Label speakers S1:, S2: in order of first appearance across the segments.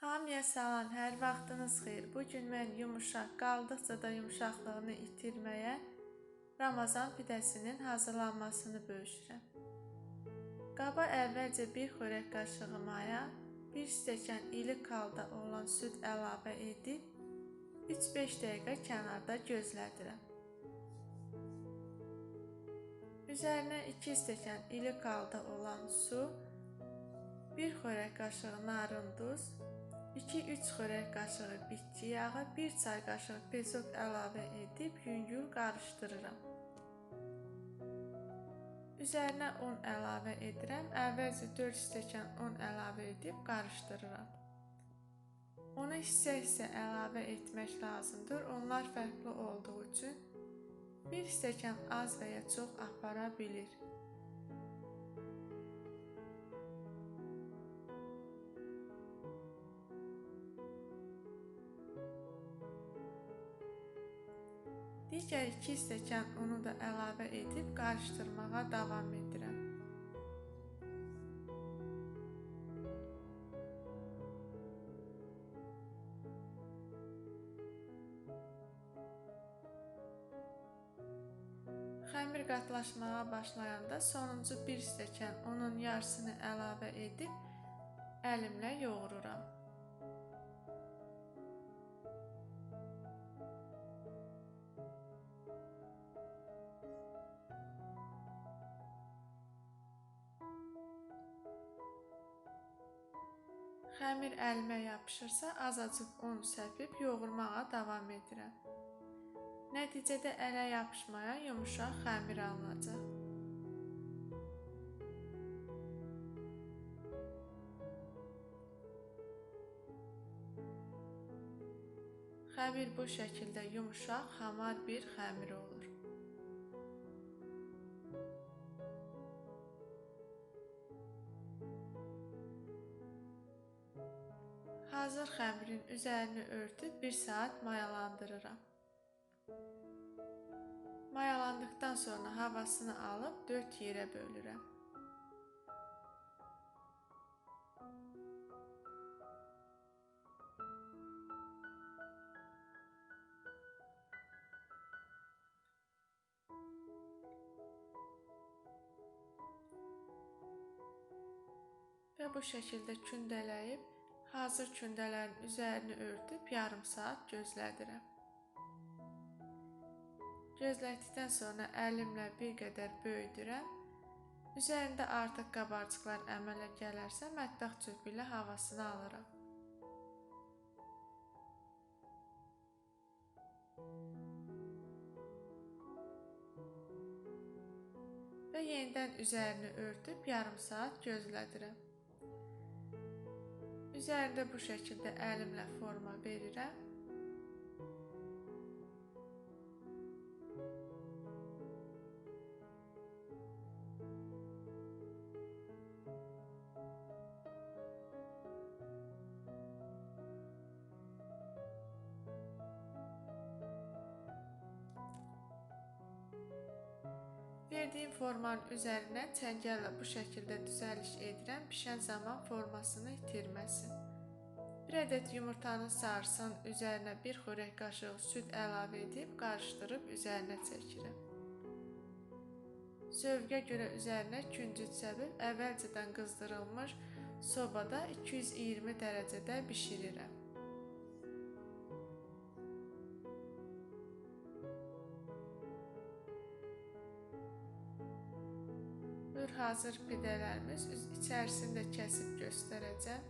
S1: Hamıya salam, hər vaxtınız xeyir. Bu gün mən yumuşaq, qaldıqca da yumşaqlığını itirməyə Ramazan pidəsinin hazırlanmasını bölüşürəm. Qaba əvvəlcə 1 xörək qaşığı maya, 1 stəkan iri qalda olan süd əlavə edib 3-5 dəqiqə kənarda gözlədirəm. Üzərinə 2 stəkan iri qalda olan su, 1 xörək qaşığı narın duz, 2-3 xörək qaşığı bitki yağı, 1 çay qaşığı pesok əlavə edib yüngül qarışdırıram. Üzərinə un əlavə edirəm. Əvvəlcə 4 stəkan un əlavə edib qarışdırıram. Unu hissə-hissə əlavə etmək lazımdır. Onlar fərqli olduğu üçün 1 stəkan az və ya çox apara bilir. Digər 2 stəkan unu da əlavə edib qarışdırmağa davam edirəm. Xəmir qatlaşmağa başlayanda sonuncu 1 stəkan unun yarısını əlavə edib əlimlə yoğururam. Xəmir əlimə yapışırsa, azacıq un səpib yoğurmağa davam edirəm. Nəticədə ələ yapışmayan yumşaq xəmir alınacaq. Xəmir bu şəkildə yumşaq, hamar bir xəmir olur. Hazır xəmirin üzərini örtüb 1 saat mayalandırıram. Mayalandıqdan sonra havasını alıb 4 yerə bölürəm. Və bu şəkildə kündələyib Hazır kündələrin üzərini örtüb yarım saat gözlədirəm. Gözlətdikdən sonra əlimlə bir qədər böyüdürəm. Üzərində artıq qabarcıqlar əmələ gələrsə mətbəx çöpü ilə havasını alıram. Və yenidən üzərini örtüb yarım saat gözlədirəm. Üzərində bu şəkildə əlimlə forma verirəm. Verdiyim formanın üzərinə çəngəllə bu şəkildə düzəliş edirəm, pişən zaman formasını itirməsin. 1 ədəd yumurtanın sarısının üzərinə 1 xörək qaşığı süd əlavə edib qarışdırıb üzərinə çəkirəm. Zövqə görə üzərinə küncüt səpib əvvəlcədən qızdırılmış sobada 220 dərəcədə bişirirəm. Buyur hazır pidələrimiz içərisini də kəsib göstərəcəm.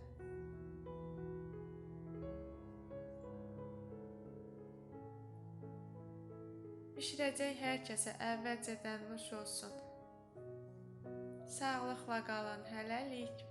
S1: Bişirəcək hər kəsə əvvəlcədən nuş olsun. Sağlıqla qalın, hələlik.